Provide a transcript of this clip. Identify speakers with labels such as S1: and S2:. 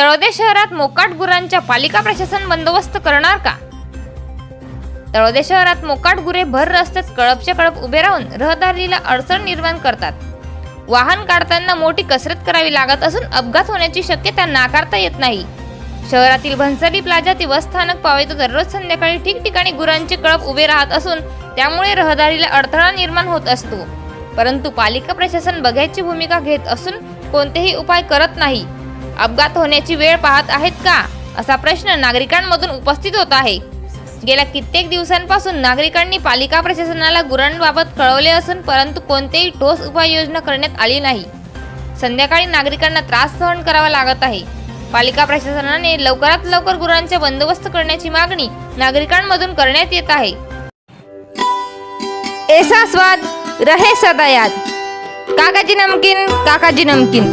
S1: तळोदे शहरात मोकाट गुरांच्या पालिका प्रशासन बंदोबस्त करणार का? तळोदे शहरात मोकाट गुरे भर रस्त्यात कळपच्या कळप उभे राहून रहदारीला अडचण निर्माण करतात. वाहन काढताना मोठी कसरत करावी लागत असून अपघात होण्याची शक्यता नाकारता येत नाही. शहरातील भन्सारी प्लाझा ते बस स्थानक पावेतो दररोज संध्याकाळी ठिकठिकाणी गुरांचे कळप उभे राहत असून त्यामुळे रहदारीला अडथळा निर्माण होत असतो. परंतु पालिका प्रशासन बघ्याची भूमिका घेत असून कोणतेही उपाय करत नाही. अपघात होण्याची वेळ पाहत आहेत का? असा प्रश्न नागरिकांमधून उपस्थित होत आहे. गेल्या कित्येक दिवसांपासून नागरिकांनी पालिका प्रशासनाला गुरांबाबत कळवले असून परंतु कोणतेही ठोस उपाययोजना करण्यात आली नाही. संध्याकाळी नागरिकांना त्रास सहन करावा लागत आहे. पालिका प्रशासनाने लवकरात लवकर गुरांचा बंदोबस्त करण्याची मागणी नागरिकांमधून करण्यात येत आहे. ऐसा स्वाद रहे सदा याद. काकाजी नमकीन काकाजी नमकीन.